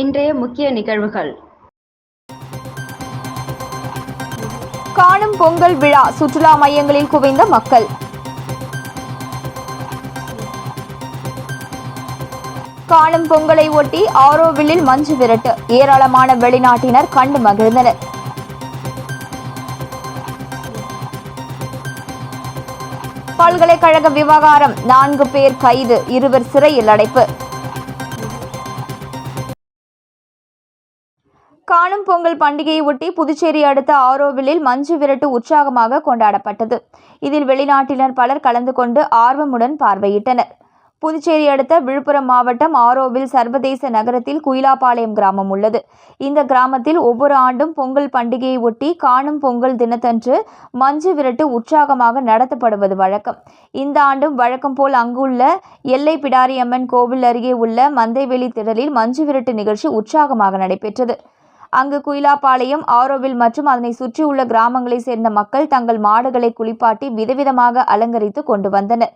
இன்றைய முக்கிய நிகழ்வுகள். காணும் பொங்கல் விழா சுற்றுலா மையங்களில் குவிந்த மக்கள். காணும் பொங்கலை ஒட்டி ஆரோவில்லில் மஞ்சு விரட்டு. ஏராளமான வெளிநாட்டினர் கண்டு மகிழ்ந்தனர். பல்கலைக்கழக விவகாரம் நான்கு பேர் கைது இருவர் சிறையில் அடைப்பு. காணும் பொங்கல் பண்டிகையை ஒட்டி புதுச்சேரி அடுத்த ஆரோவிலில் மஞ்சு விரட்டு உற்சாகமாக கொண்டாடப்பட்டது. இதில் வெளிநாட்டினர் பலர் கலந்து கொண்டு ஆர்வமுடன் பார்வையிட்டனர். புதுச்சேரி அடுத்த விழுப்புரம் மாவட்டம் ஆரோவில் சர்வதேச நகரத்தில் குயிலாப்பாளையம் கிராமம் உள்ளது. இந்த கிராமத்தில் ஒவ்வொரு ஆண்டும் பொங்கல் பண்டிகையை ஒட்டி காணும் பொங்கல் தினத்தன்று மஞ்சு விரட்டு உற்சாகமாக நடத்தப்படுவது வழக்கம். இந்த ஆண்டும் வழக்கம் போல் அங்குள்ள எல்லை பிடாரியம்மன் கோவில் அருகே உள்ள மந்தைவெளி திடலில் மஞ்சு விரட்டு நிகழ்ச்சி உற்சாகமாக நடைபெற்றது. அங்கு குயிலாப்பாளையம் ஆரோவில் மற்றும் அதனை சுற்றியுள்ள கிராமங்களைச் சேர்ந்த மக்கள் தங்கள் மாடுகளை குளிப்பாட்டி விதவிதமாக அலங்கரித்து கொண்டு வந்தனர்.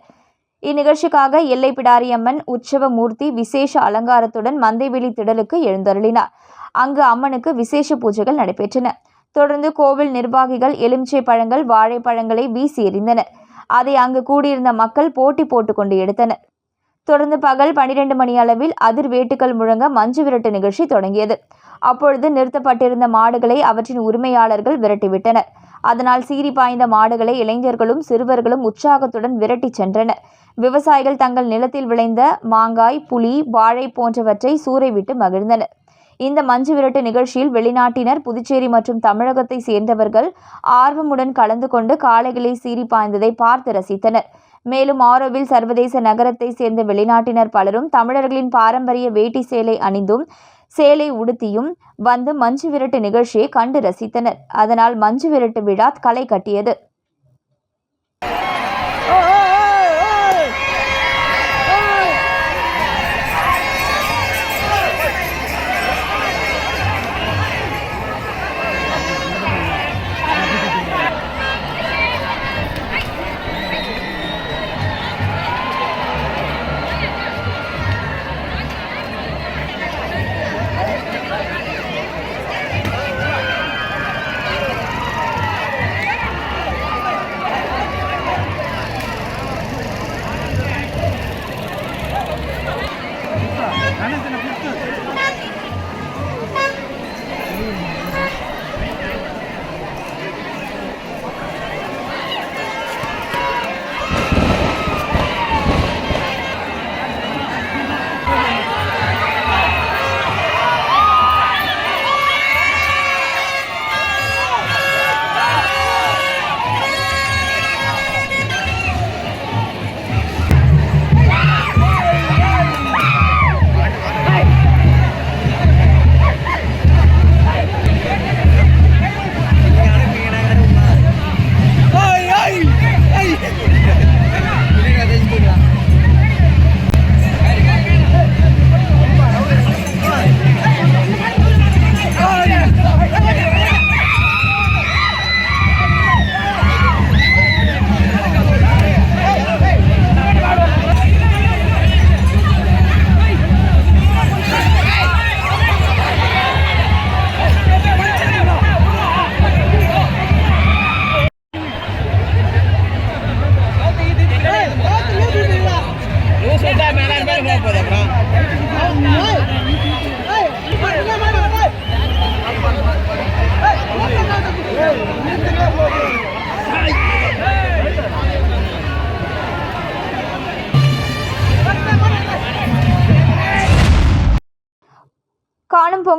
இந்நிகழ்ச்சிக்காக எல்லை பிடாரியம்மன் உற்சவ மூர்த்தி விசேஷ அலங்காரத்துடன் மந்தைவெளி திடலுக்கு எழுந்தருளினார். அங்கு அம்மனுக்கு விசேஷ பூஜைகள் நடைபெற்றன. தொடர்ந்து கோவில் நிர்வாகிகள் எலுமிச்சை பழங்கள் வாழைப்பழங்களை வீசி எறிந்தனர். அதை அங்கு கூடியிருந்த மக்கள் போட்டி போட்டுக்கொண்டு எடுத்தனர். தொடர்ந்து பகல் பனிரெண்டு மணி அளவில் அதிர் வேட்டுக்கள் முழங்க மஞ்சு விரட்டு நிகழ்ச்சி தொடங்கியது. அப்பொழுது நிறுத்தப்பட்டிருந்த மாடுகளை அவற்றின் உரிமையாளர்கள் விரட்டிவிட்டனர். அதனால் சீறி பாய்ந்த மாடுகளை இளைஞர்களும் சிறுவர்களும் உற்சாகத்துடன் விரட்டிச் சென்றனர். விவசாயிகள் தங்கள் நிலத்தில் விளைந்த மாங்காய் புலி வாழை போன்றவற்றை சூறைவிட்டு மகிழ்ந்தனர். இந்த மஞ்சு விரட்டு நிகழ்ச்சியில் வெளிநாட்டினர் புதுச்சேரி மற்றும் தமிழகத்தை சேர்ந்தவர்கள் ஆர்வமுடன் கலந்து கொண்டு காளைகளை சீறி பாய்ந்ததை பார்த்து ரசித்தனர். மேலும் ஆரோவில் சர்வதேச நகரத்தை சேர்ந்த வெளிநாட்டினர் பலரும் தமிழர்களின் பாரம்பரிய வேட்டி சேலை அணிந்தும் சேலை உடுத்தியும் வந்து மஞ்சு விரட்டு நிகழ்ச்சியை கண்டு ரசித்தனர். அதனால் மஞ்சு விரட்டு விழா களை கட்டியது.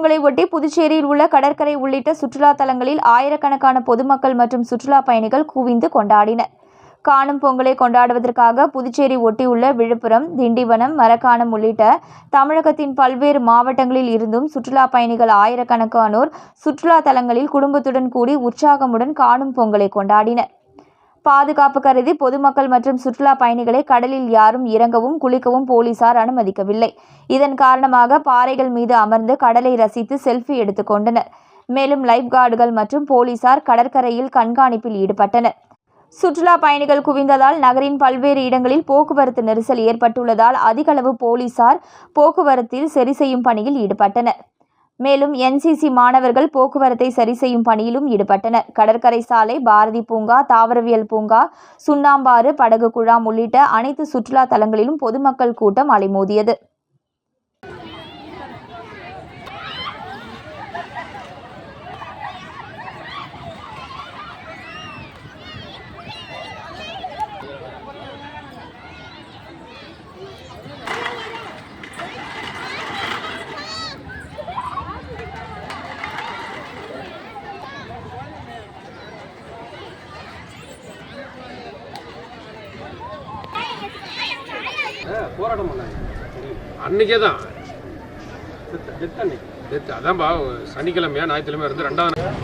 காணும் பொங்கலை ஒட்டி புதுச்சேரியில் உள்ள கடற்கரை உள்ளிட்ட சுற்றுலா தலங்களில் ஆயிரக்கணக்கான பொதுமக்கள் மற்றும் சுற்றுலா பயணிகள் குவிந்து கொண்டாடினர். காணும் பொங்கலை கொண்டாடுவதற்காக புதுச்சேரி ஒட்டியுள்ள விழுப்புரம் திண்டிவனம் மரக்காணம் உள்ளிட்ட தமிழகத்தின் பல்வேறு மாவட்டங்களில் இருந்தும் சுற்றுலா பயணிகள் ஆயிரக்கணக்கானோர் சுற்றுலா தலங்களில் குடும்பத்துடன் கூடி உற்சாகமுடன் காணும் பொங்கலை கொண்டாடினர். பாதுகாப்பு கருதி பொதுமக்கள் மற்றும் சுற்றுலா பயணிகளை கடலில் யாரும் இறங்கவும் குளிக்கவும் போலீசார் அனுமதிக்கவில்லை. இதன் காரணமாக பாறைகள் மீது அமர்ந்து கடலை ரசித்து செல்ஃபி எடுத்துக்கொண்டனர் மேலும் லைஃப் கார்டுகள் மற்றும் போலீசார் கடற்கரையில் கண்காணிப்பில் ஈடுபட்டனர். சுற்றுலா பயணிகள் குவிந்ததால் நகரின் பல்வேறு இடங்களில் போக்குவரத்து நெரிசல் ஏற்பட்டுள்ளதால் அதிகளவு போலீசார் போக்குவரத்தில் சரி செய்யும் பணியில் ஈடுபட்டனர். மேலும் என்சிசி மாணவர்கள் போக்குவரத்தை சரி செய்யும் பணியிலும் ஈடுபட்டனர். கடற்கரை சாலை பாரதி பூங்கா தாவரவியல் பூங்கா சுண்ணாம்பாறு படகு குழாம் உள்ளிட்ட அனைத்து சுற்றுலா தலங்களிலும் பொதுமக்கள் கூட்டம் அலைமோதியது. இன்னைக்கே தான் டெத் அன்னைக்கு. டெத் அதான்பா சனிக்கிழமையா ஞாயிற்றுக்கிழமையா இருந்து ரெண்டாவது நாள்.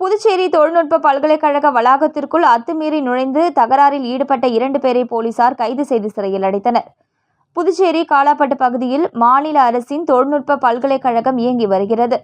புதுச்சேரி தொழில்நுட்ப பல்கலைக்கழக வளாகத்திற்குள் அத்துமீறி நுழைந்து தகராறில் ஈடுபட்ட இரண்டு பேரை போலீசார் கைது செய்து சிறையில் அடைத்தனர். புதுச்சேரி காலாப்பட்டு பகுதியில் மாநில அரசின் தொழில்நுட்ப பல்கலைக்கழகம் இயங்கி வருகிறது.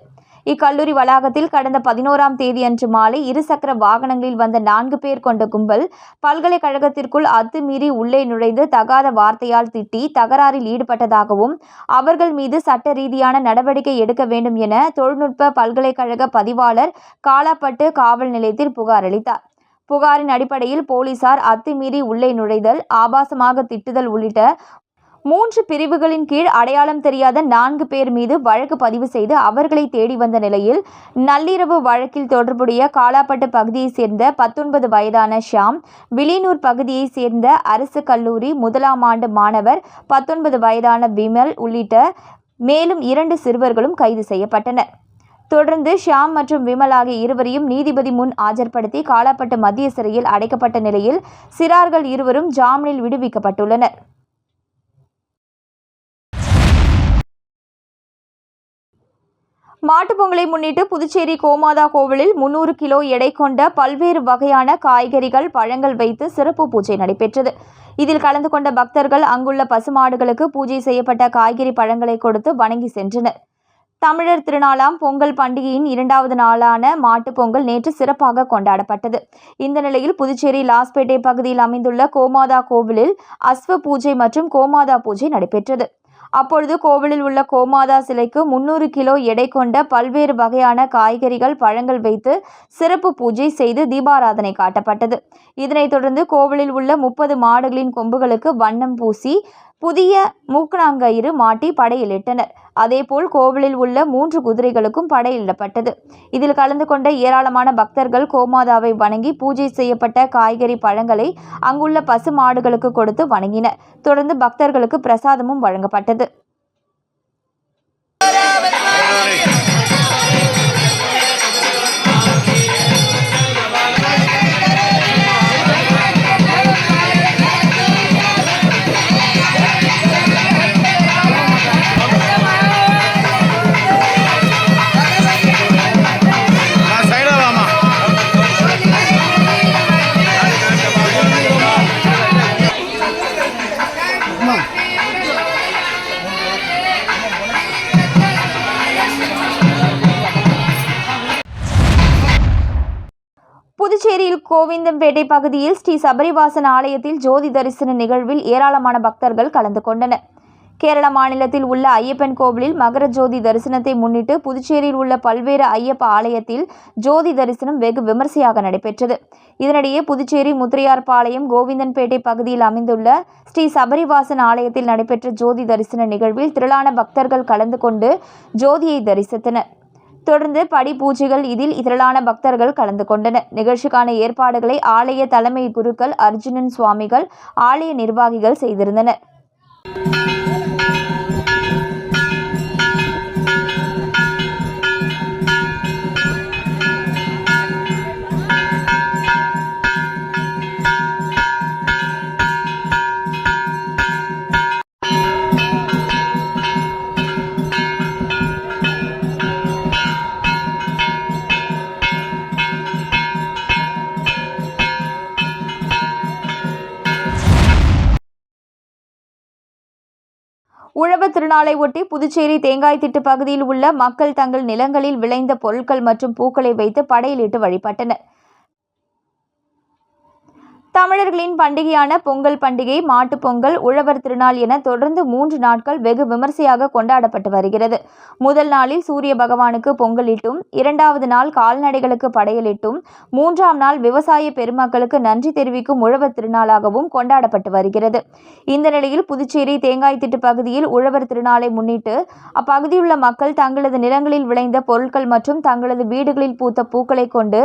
இக்கல்லூரி வளாகத்தில் கடந்த பதினோராம் தேதியன்று மாலை இருசக்கர வாகனங்களில் வந்த நான்கு பேர் கொண்ட கும்பல் பல்கலைக்கழகத்திற்குள் அத்துமீறி உள்ளே நுழைந்து தகாத வார்த்தையால் திட்டி தகராறில் ஈடுபட்டதாகவும் அவர்கள் மீது சட்ட ரீதியான நடவடிக்கை எடுக்க வேண்டும் என தொழில்நுட்ப பல்கலைக்கழக பதிவாளர் காலாப்பட்டு காவல் நிலையத்தில் புகார் அளித்தார். புகாரின் அடிப்படையில் போலீசார் அத்துமீறி உள்ளே நுழைதல் ஆபாசமாக திட்டுதல் உள்ளிட்ட மூன்று பிரிவுகளின் கீழ் அடையாளம் தெரியாத நான்கு பேர் மீது வழக்கு பதிவு செய்து அவர்களை தேடி வந்த நிலையில் நள்ளிரவு வழக்கில் தொடர்புடைய காலாப்பட்டு பகுதியைச் சேர்ந்த பத்தொன்பது வயதான ஷியாம் வில்லியனூர் பகுதியைச் சேர்ந்த அரசு கல்லூரி முதலாம் ஆண்டு மாணவர் பத்தொன்பது வயதான விமல் உள்ளிட்ட மேலும் இரண்டு சிறுவர்களும் கைது செய்யப்பட்டனர். தொடர்ந்து ஷியாம் மற்றும் விமல் ஆகிய இருவரையும் நீதிபதி முன் ஆஜர்படுத்தி காலாப்பட்டு மத்திய சிறையில் அடைக்கப்பட்ட நிலையில் சிறார்கள் இருவரும் ஜாமீனில் விடுவிக்கப்பட்டுள்ளனர். மாட்டுப் பொங்கலை முன்னிட்டு புதுச்சேரி கோமாதா கோவிலில் முன்னூறு கிலோ எடை கொண்ட பல்வேறு வகையான காய்கறிகள் பழங்கள் வைத்து சிறப்பு பூஜை நடைபெற்றது. இதில் கலந்து கொண்ட பக்தர்கள் அங்குள்ள பசுமாடுகளுக்கு பூஜை செய்யப்பட்ட காய்கறி பழங்களை கொடுத்து வணங்கி சென்றனர். தமிழர் திருநாளாம் பொங்கல் பண்டிகையின் இரண்டாவது நாளான மாட்டுப் பொங்கல் நேற்று சிறப்பாக கொண்டாடப்பட்டது. இந்த நிலையில் புதுச்சேரி லாஸ்பேட்டை பகுதியில் அமைந்துள்ள கோமாதா கோவிலில் அஸ்வ பூஜை மற்றும் கோமாதா பூஜை நடைபெற்றது. அப்பொழுது கோவிலில் உள்ள கோமாதா சிலைக்கு முன்னூறு கிலோ எடை கொண்ட பல்வேறு வகையான காய்கறிகள் பழங்கள் வைத்து சிறப்பு பூஜை செய்து தீபாராதனை காட்டப்பட்டது. இதனைத் தொடர்ந்து கோவிலில் உள்ள முப்பது மாடுகளின் கொம்புகளுக்கு வண்ணம் பூசி புதிய மூக்கணாங்கயிறு மாட்டி படையிலிட்டனர். அதேபோல் கோவிலில் உள்ள மூன்று குதிரைகளுக்கும் படையிடப்பட்டது. இதில் கலந்து கொண்ட ஏராளமான பக்தர்கள் கோமாதாவை வணங்கி பூஜை செய்யப்பட்ட காய்கறி பழங்களை அங்குள்ள பசு மாடுகளுக்கு கொடுத்து வணங்கினர். தொடர்ந்து பக்தர்களுக்கு பிரசாதமும் வழங்கப்பட்டது. புதுச்சேரியில் கோவிந்தம்பேட்டை பகுதியில் ஸ்ரீ சபரிவாசன் ஆலயத்தில் ஜோதி தரிசன நிகழ்வில் ஏராளமான பக்தர்கள் கலந்து கொண்டனர். கேரள மாநிலத்தில் உள்ள ஐயப்பன் கோவிலில் மகர ஜோதி தரிசனத்தை முன்னிட்டு புதுச்சேரியில் உள்ள பல்வேறு ஐயப்ப ஆலயத்தில் ஜோதி தரிசனம் வெகு விமர்சையாக நடைபெற்றது. இதனிடையே புதுச்சேரி முத்திரையார்பாளையம் கோவிந்தன்பேட்டை பகுதியில் அமைந்துள்ள ஸ்ரீ சபரிவாசன் ஆலயத்தில் நடைபெற்ற ஜோதி தரிசன நிகழ்வில் திரளான பக்தர்கள் கலந்து கொண்டு ஜோதியை தரிசித்தனர். தொடர்ந்து படி பூஜைகள் இதில் திரளான பக்தர்கள் கலந்து கொண்டனர். நிகழ்ச்சிக்கான ஏற்பாடுகளை ஆலய தலைமை குருக்கள் அர்ஜுனன் சுவாமிகள் ஆலய நிர்வாகிகள் செய்திருந்தனர். நாளை ஒட்டி புதுச்சேரி தேங்காய்த்திட்டு பகுதியில் உள்ள மக்கள் தங்கள் நிலங்களில் விளைந்த பொருட்கள் மற்றும் பூக்களை வைத்து படையலிட்டு வழிபட்டனர். தமிழர்களின் பண்டிகையான பொங்கல் பண்டிகை மாட்டுப்பொங்கல் உழவர் திருநாள் என தொடர்ந்து மூன்று நாட்கள் வெகு விமர்சையாக கொண்டாடப்பட்டு வருகிறது. முதல் நாளில் சூரிய பகவானுக்கு பொங்கலிட்டும் இரண்டாவது நாள் கால்நடைகளுக்கு படையலிட்டும் மூன்றாம் நாள் விவசாய பெருமக்களுக்கு நன்றி தெரிவிக்கும் உழவர் திருநாளாகவும் கொண்டாடப்பட்டு வருகிறது. இந்த நிலையில் புதுச்சேரி தேங்காய்த்திட்டு பகுதியில் உழவர் திருநாளை முன்னிட்டு அப்பகுதியுள்ள மக்கள் தங்களது நிலங்களில் விளைந்த பொருட்கள் மற்றும் தங்களது வீடுகளில் பூத்த பூக்களை கொண்டு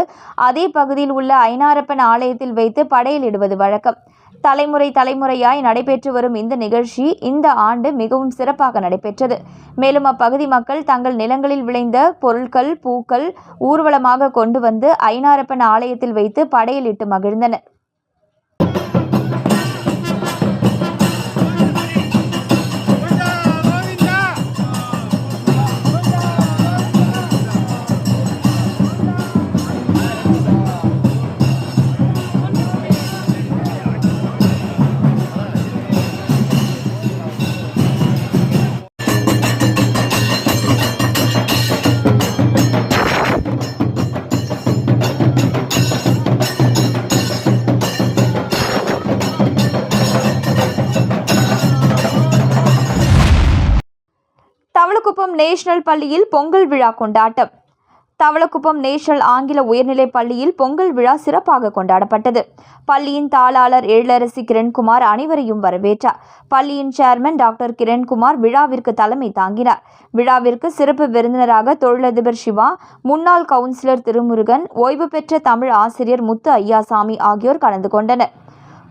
அதே பகுதியில் உள்ள ஐநாரப்பன் ஆலயத்தில் வைத்து இடுவது வழக்கம். தலைமுறை தலைமுறையாய் நடைபெற்று வரும் இந்த நிகழ்ச்சி இந்த ஆண்டு மிகவும் சிறப்பாக நடைபெற்றது. மேலும் அப்பகுதி மக்கள் தங்கள் நிலங்களில் விளைந்த பொருட்கள் பூக்கள் ஊர்வலமாக கொண்டு வந்து ஐநாரப்பன் ஆலயத்தில் வைத்து படையலிட்டு மகிழ்ந்தனர். தவளக்குப்பம் நேஷனல் பள்ளியில் பொங்கல் விழா கொண்டாட்டம். தவளக்குப்பம் நேஷனல் ஆங்கில உயர்நிலைப் பள்ளியில் பொங்கல் விழா சிறப்பாக கொண்டாடப்பட்டது. பள்ளியின் தாளாளர் எழிலரசி கிரண்குமார் அனைவரையும் வரவேற்றார். பள்ளியின் சேர்மன் டாக்டர் கிரண்குமார் விழாவிற்கு தலைமை தாங்கினார். விழாவிற்கு சிறப்பு விருந்தினராக தொழிலதிபர் சிவா முன்னாள் கவுன்சிலர் திருமுருகன் ஓய்வு பெற்ற தமிழ் ஆசிரியர் முத்து ஐயாசாமி ஆகியோர் கலந்து கொண்டனர்.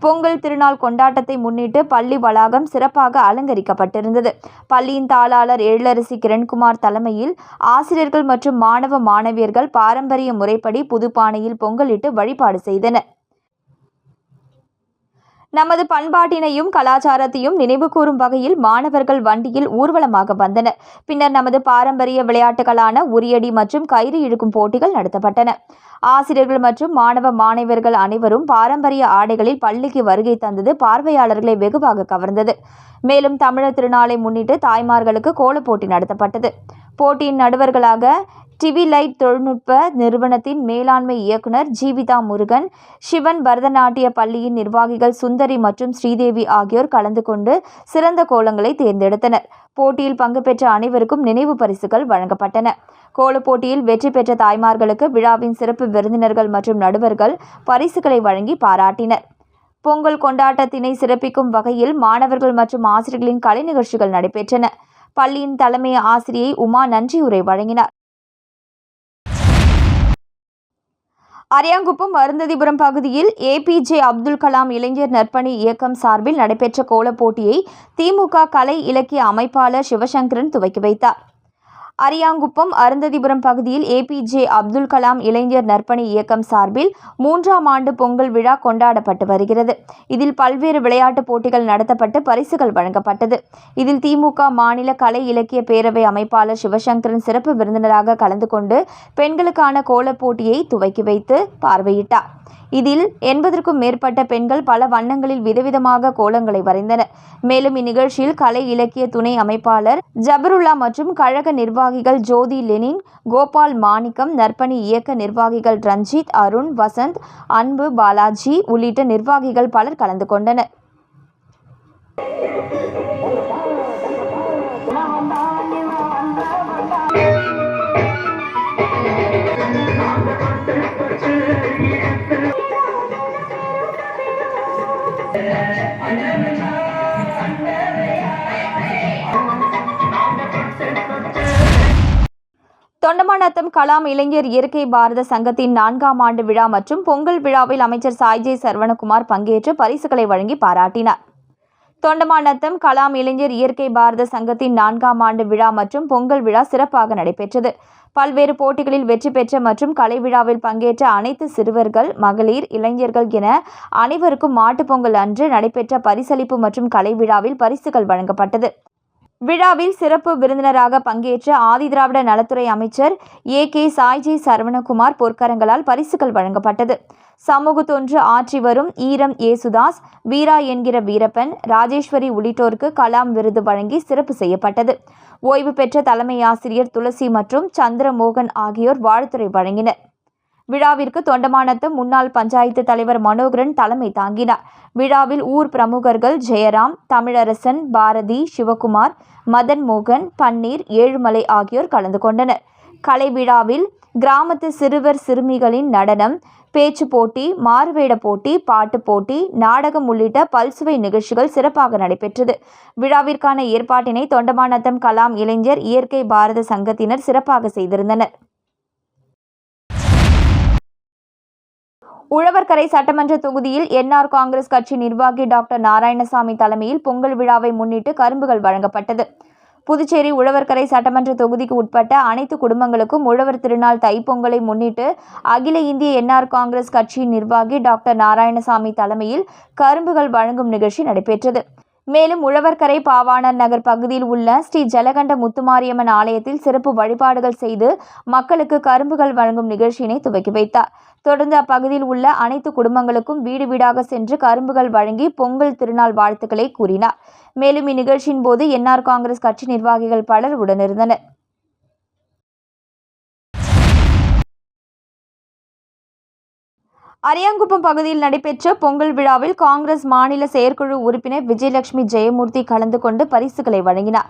பொங்கல் திருநாள் கொண்டாட்டத்தை முன்னிட்டு பள்ளி வளாகம் சிறப்பாக அலங்கரிக்கப்பட்டிருந்தது. பள்ளியின் தாளாளர் எழிலரசி கிரண்குமார் தலைமையில் ஆசிரியர்கள் மற்றும் மாணவ மாணவியர்கள் பாரம்பரிய முறைப்படி புதுப்பானையில் பொங்கலிட்டு வழிபாடு செய்தனர். நமது பண்பாட்டினையும் கலாச்சாரத்தையும் நினைவுகூரும் வகையில் மாணவர்கள் வண்டியில் ஊர்வலமாக வந்தனர். பின்னர் நமது பாரம்பரிய விளையாட்டுகளான உரியடி மற்றும் கயிறு இழுக்கும் போட்டிகள் நடத்தப்பட்டன. ஆசிரியர்கள் மற்றும் மாணவ மாணவர்கள் அனைவரும் பாரம்பரிய ஆடைகளில் பள்ளிக்கு வருகை தந்தது பார்வையாளர்களை வெகுவாக கவர்ந்தது. மேலும் தமிழர் திருநாளை முன்னிட்டு தாய்மார்களுக்கு கோலப் போட்டி நடத்தப்பட்டது. போட்டியின் நடுவர்களாக டிவி லைட் தொழில்நுட்ப நிறுவனத்தின் மேலாண்மை இயக்குனர் ஜீவிதா முருகன் சிவன் பரதநாட்டிய பள்ளியின் நிர்வாகிகள் சுந்தரி மற்றும் ஸ்ரீதேவி ஆகியோர் கலந்து கொண்டு சிறந்த கோலங்களை தேர்ந்தெடுத்தனர். போட்டியில் பங்கு பெற்ற அனைவருக்கும் நினைவு பரிசுகள் வழங்கப்பட்டன. கோலப் போட்டியில் வெற்றி பெற்ற தாய்மார்களுக்கு விழாவின் சிறப்பு விருந்தினர்கள் மற்றும் நடுவர்கள் பரிசுகளை வழங்கி பாராட்டினர். பொங்கல் கொண்டாட்டத்தினை சிறப்பிக்கும் வகையில் மாணவர்கள் மற்றும் ஆசிரியர்களின் கலை நிகழ்ச்சிகள் நடைபெற்றன. பள்ளியின் தலைமை ஆசிரியை உமா நன்றியுரை வழங்கினார். அரியாங்குப்பம் அருந்ததிபுரம் பகுதியில் ஏபிஜே அப்துல் கலாம் இளைஞர் நற்பணி இயக்கம் சார்பில் நடைபெற்ற கோலப் போட்டியை திமுக கலை இலக்கிய அமைப்பாளர் சிவசங்கரன் துவக்கி வைத்தார். அரியாங்குப்பம் அருந்ததிபுரம் பகுதியில் ஏபிஜே அப்துல் கலாம் இளைஞர் நற்பணி இயக்கம் சார்பில் மூன்றாம் ஆண்டு பொங்கல் விழா கொண்டாடப்பட்டு வருகிறது. இதில் பல்வேறு விளையாட்டுப் போட்டிகள் நடத்தப்பட்டு பரிசுகள் வழங்கப்பட்டது. இதில் திமுக மாநில கலை இலக்கிய பேரவை அமைப்பாளர் சிவசங்கரன் சிறப்பு விருந்தினராக கலந்து கொண்டு பெண்களுக்கான கோலப் போட்டியை துவக்கி வைத்து பார்வையிட்டார். இதில் எண்பதற்கும் மேற்பட்ட பெண்கள் பல வண்ணங்களில் விதவிதமாக கோலங்களை வரைந்தனர். மேலும் இந்நிகழ்ச்சியில் கலை இலக்கிய துணை அமைப்பாளர் ஜபருல்லா மற்றும் கழக நிர்வாக நிர்வாகிகள் ஜோதி லெனின் கோபால் மாணிக்கம் நற்பணி இயக்க நிர்வாகிகள் ரஞ்சித் அருண் வசந்த் அன்பு பாலாஜி உள்ளிட்ட நிர்வாகிகள் பலர் கலந்து கொண்டனர். தொண்டமாநத்தம் கலாம் இளைஞர் இயற்கை பாரத சங்கத்தின் நான்காம் ஆண்டு விழா மற்றும் பொங்கல் விழாவில் அமைச்சர் சாய்ஜே சரவணகுமார் பங்கேற்று பரிசுகளை வழங்கி பாராட்டினார். தொண்டமாநத்தம் கலாம் இளைஞர் இயற்கை பாரத சங்கத்தின் நான்காம் ஆண்டு விழா மற்றும் பொங்கல் விழா சிறப்பாக நடைபெற்றது. பல்வேறு போட்டிகளில் வெற்றி பெற்ற மற்றும் கலை விழாவில் பங்கேற்ற அனைத்து சிறுவர்கள் மகளிர் இளைஞர்கள் என அனைவருக்கும் மாட்டுப்பொங்கல் அன்று நடைபெற்ற பரிசளிப்பு மற்றும் கலை விழாவில் பரிசுகள் வழங்கப்பட்டது. விழாவில் சிறப்பு விருந்தினராக பங்கேற்ற ஆதிதிராவிட நலத்துறை அமைச்சர் ஏ கே சாய்ஜி சரவணகுமார் பொற்கரங்களால் பரிசுகள் வழங்கப்பட்டது. சமூக தொன்று ஆற்றி வரும் ஈரம் ஏசுதாஸ் வீரா என்கிற வீரப்பன் ராஜேஸ்வரி உள்ளிட்டோருக்கு கலாம் விருது வழங்கி சிறப்பு செய்யப்பட்டது. ஓய்வு பெற்ற தலைமை ஆசிரியர் துளசி மற்றும் சந்திரமோகன் ஆகியோர் வாழ்த்துறை வழங்கினர். விழாவிற்கு தொண்டமானத்து முன்னாள் பஞ்சாயத்து தலைவர் மனோகரன் தலைமை தாங்கினார். விழாவில் ஊர் பிரமுகர்கள் ஜெயராம் தமிழரசன் பாரதி சிவகுமார் மதன் மோகன் பன்னீர் ஏழுமலை ஆகியோர் கலந்து கொண்டனர். கலை விழாவில் கிராமத்து சிறுவர் சிறுமிகளின் நடனம் பேச்சு போட்டி மாறுவேட போட்டி பாட்டு போட்டி நாடகம் உள்ளிட்ட பல்சுவை நிகழ்ச்சிகள் சிறப்பாக நடைபெற்றது. விழாவிற்கான ஏற்பாட்டினை தொண்டமானத்தம் கலாம் இளைஞர் இயற்கை பாரத சங்கத்தினர் சிறப்பாக செய்திருந்தனர். உழவர்கரை சட்டமன்ற தொகுதியில் என்ஆர் காங்கிரஸ் கட்சி நிர்வாகி டாக்டர் நாராயணசாமி தலைமையில் பொங்கல் விழாவை முன்னிட்டு கரும்புகள் வழங்கப்பட்டது. புதுச்சேரி உழவர்கரை சட்டமன்ற தொகுதிக்கு உட்பட்ட அனைத்து குடும்பங்களுக்கும் உழவர் திருநாள் தைப்பொங்கலை முன்னிட்டு அகில இந்திய என்ஆர் காங்கிரஸ் கட்சியின் நிர்வாகி டாக்டர் நாராயணசாமி தலைமையில் கரும்புகள் வழங்கும் நிகழ்ச்சி நடைபெற்றது. மேலும் உழவர்கரை பாவாணர் நகர் பகுதியில் உள்ள ஸ்ரீ ஜலகண்ட முத்துமாரியம்மன் ஆலயத்தில் சிறப்பு வழிபாடுகள் செய்து மக்களுக்கு கரும்புகள் வழங்கும் நிகழ்ச்சியினை துவக்கி வைத்தார். தொடர்ந்து அப்பகுதியில் உள்ள அனைத்து குடும்பங்களுக்கும் வீடு வீடாக சென்று கரும்புகள் வழங்கி பொங்கல் திருநாள் வாழ்த்துக்களை கூறினார். மேலும் இந்நிகழ்ச்சியின் போது என்ஆர் காங்கிரஸ் கட்சி நிர்வாகிகள் பலர் உடனிருந்தனர். அரியாங்குப்பம் பகுதியில் நடைபெற்ற பொங்கல் விழாவில் காங்கிரஸ் மாநில செயற்குழு உறுப்பினர் விஜயலட்சுமி ஜெயமூர்த்தி கலந்து கொண்டு பரிசுகளை வழங்கினார்.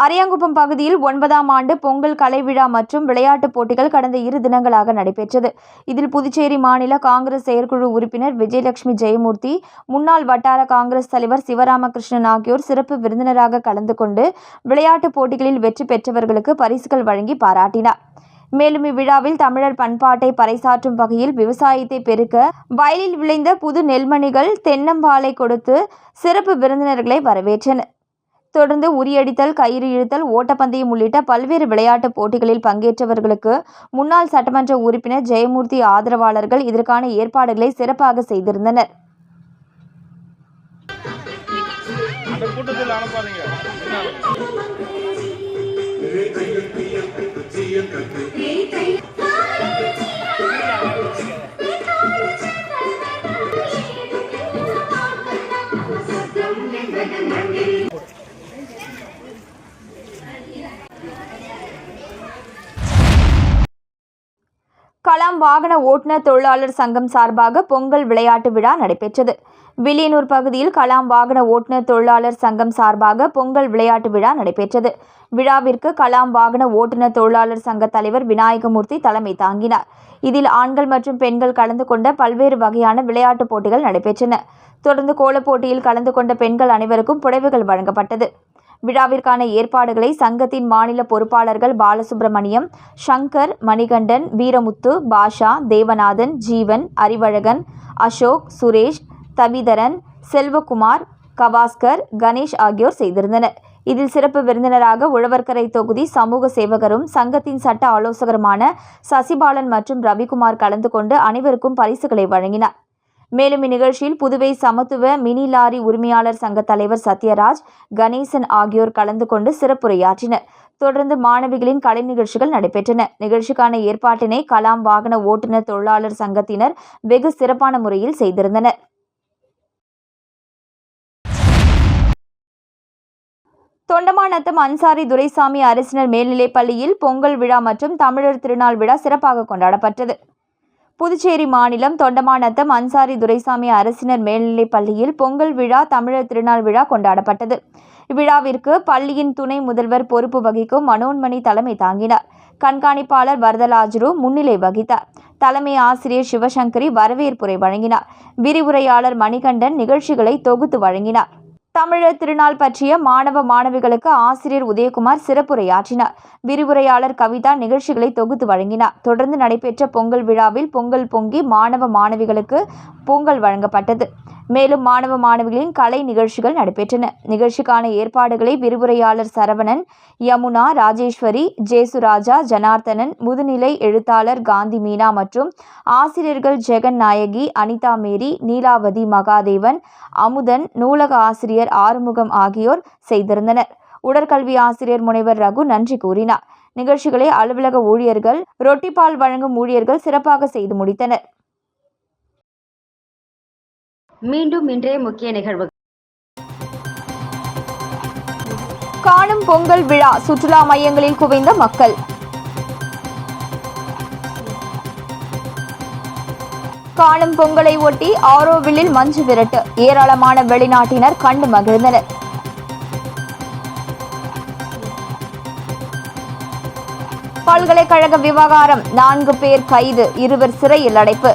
அரியாங்குப்பம் பகுதியில் ஒன்பதாம் ஆண்டு பொங்கல் கலை விழா மற்றும் விளையாட்டுப் போட்டிகள் கடந்த இரு தினங்களாக நடைபெற்றது. இதில் புதுச்சேரி மாநில காங்கிரஸ் செயற்குழு உறுப்பினர் விஜயலட்சுமி ஜெயமூர்த்தி முன்னாள் வட்டார காங்கிரஸ் தலைவர் சிவராமகிருஷ்ணன் ஆகியோர் சிறப்பு விருந்தினராக கலந்து கொண்டு விளையாட்டுப் போட்டிகளில் வெற்றி பெற்றவர்களுக்கு பரிசுகள் வழங்கி பாராட்டினார். மேலும் இவ்விழாவில் தமிழர் பண்பாட்டை பறைசாற்றும் வகையில் விவசாயத்தை பெருக்க வயலில் விளைந்த புது நெல்மணிகள் தென்னம்பாலை கொடுத்து சிறப்பு விருந்தினர்களை வரவேற்றனர் தொடர்ந்து உரியடித்தல் கயிறு இழுத்தல் ஓட்டப்பந்தயம் உள்ளிட்ட பல்வேறு விளையாட்டுப் போட்டிகளில் பங்கேற்றவர்களுக்கு முன்னாள் சட்டமன்ற உறுப்பினர் ஜெயமூர்த்தி ஆதரவாளர்கள் இதற்கான ஏற்பாடுகளை சிறப்பாக செய்திருந்தனர். கூட்டத்தில் அனுப்பாதீங்க கலாம் வாகன ஓட்டுநர் தொழிலாளர் சங்கம் சார்பாக பொங்கல் விளையாட்டு விழா நடைபெற்றது. வில்லியனூர் பகுதியில் கலாம் வாகன ஓட்டுநர் தொழிலாளர் சங்கம் சார்பாக பொங்கல் விளையாட்டு விழா நடைபெற்றது. விழாவிற்கு கலாம் வாகன ஓட்டுநர் தொழிலாளர் சங்க தலைவர் விநாயகமூர்த்தி தலைமை தாங்கினார். இதில் ஆண்கள் மற்றும் பெண்கள் கலந்து கொண்ட பல்வேறு வகையான விளையாட்டுப் போட்டிகள் நடைபெற்றன. தொடர்ந்து கோலப் போட்டியில் கலந்து கொண்ட பெண்கள் அனைவருக்கும் புடவைகள் வழங்கப்பட்டது. விழாவிற்கான ஏற்பாடுகளை சங்கத்தின் மாநில பொறுப்பாளர்கள் பாலசுப்ரமணியம் சங்கர் மணிகண்டன் வீரமுத்து பாஷா தேவநாதன் ஜீவன் அறிவழகன் அசோக் சுரேஷ் தவிதரன் செல்வகுமார் கவாஸ்கர் கணேஷ் ஆகியோர் செய்திருந்தனர். இதில் சிறப்பு விருந்தினராக உழவர்கரை தொகுதி சமூக சேவகரும் சங்கத்தின் சட்ட ஆலோசகருமான சசிபாலன் மற்றும் ரவிக்குமார் கலந்து கொண்டு அனைவருக்கும் பரிசுகளை வழங்கினார். மேலும் இந்நிகழ்ச்சியில் புதுவை சமத்துவ மினி லாரி உரிமையாளர் சங்க தலைவர் சத்யராஜ் கணேசன் ஆகியோர் கலந்து கொண்டு சிறப்புரையாற்றினர். தொடர்ந்து மாணவிகளின் கலை நிகழ்ச்சிகள் நடைபெற்றன. நிகழ்ச்சிக்கான ஏற்பாட்டினை கலாம் வாகன ஓட்டுநர் தொழிலாளர் சங்கத்தினர் வெகு சிறப்பான முறையில் செய்திருந்தனர். தொண்டமாநத்தம் அன்சாரி துரைசாமி அரசினர் மேல்நிலைப் பள்ளியில் பொங்கல் விழா மற்றும் தமிழர் திருநாள் விழா சிறப்பாக கொண்டாடப்பட்டது. புதுச்சேரி மாநிலம் தொண்டமாநத்தம் அன்சாரி துரைசாமி அரசினர் மேல்நிலைப் பள்ளியில் பொங்கல் விழா தமிழர் திருநாள் விழா கொண்டாடப்பட்டது. இவ்விழாவிற்கு பள்ளியின் துணை முதல்வர் பொறுப்பு வகிக்கும் மனோன்மணி தலைமை தாங்கினார். கண்காணிப்பாளர் வரதலாஜரு முன்னிலை வகித்தார். தலைமை ஆசிரியர் சிவசங்கரி வரவேற்புரை வழங்கினார். விரிவுரையாளர் மணிகண்டன் நிகழ்ச்சிகளை தொகுத்து வழங்கினார். தமிழர் திருநாள் பற்றிய மாணவ மாணவிகளுக்கு ஆசிரியர் உதயகுமார் சிறப்புரையாற்றினார். விரிவுரையாளர் கவிதா நிகழ்ச்சிகளை தொகுத்து வழங்கினார். தொடர்ந்து நடைபெற்ற பொங்கல் விழாவில் பொங்கல் பொங்கி மாணவ மாணவிகளுக்கு பொங்கல் வழங்கப்பட்டது. மேலும் மாணவ மாணவிகளின் கலை நிகழ்ச்சிகள் நடைபெற்றன. நிகழ்ச்சிக்கான ஏற்பாடுகளை விரிவுரையாளர் சரவணன் யமுனா ராஜேஸ்வரி ஜேசுராஜா ஜனார்த்தனன் முதுநிலை எழுத்தாளர் காந்தி மீனா மற்றும் ஆசிரியர்கள் ஜெகன் நாயகி அனிதா மேரி நீலாவதி மகாதேவன் அமுதன் நூலக ஆசிரியர் ஆசிரியர் ஆறுமுகம் ஆகியோர் செய்திருந்தனர். உடற்கல்வி ஆசிரியர் முனைவர் ரகு நன்றி கூறினார். நிகழ்ச்சிகளை அலுவலக ஊழியர்கள் ரொட்டிப்பால் வழங்கும் ஊழியர்கள் சிறப்பாக செய்து முடித்தனர். மீண்டும் இன்றைய முக்கிய நிகழ்வு காணும் பொங்கல் விழா சுற்றுலா மையங்களில் குவிந்த மக்கள். காணும் பொங்கலை ஒட்டி ஆரோவில்லில் மஞ்சு விரட்டு. ஏராளமான வெளிநாட்டினர் கண்டு மகிழ்ந்தனர். பல்கலைக்கழக விவகாரம். நான்கு பேர் கைது இருவர் சிறையில் அடைப்பு.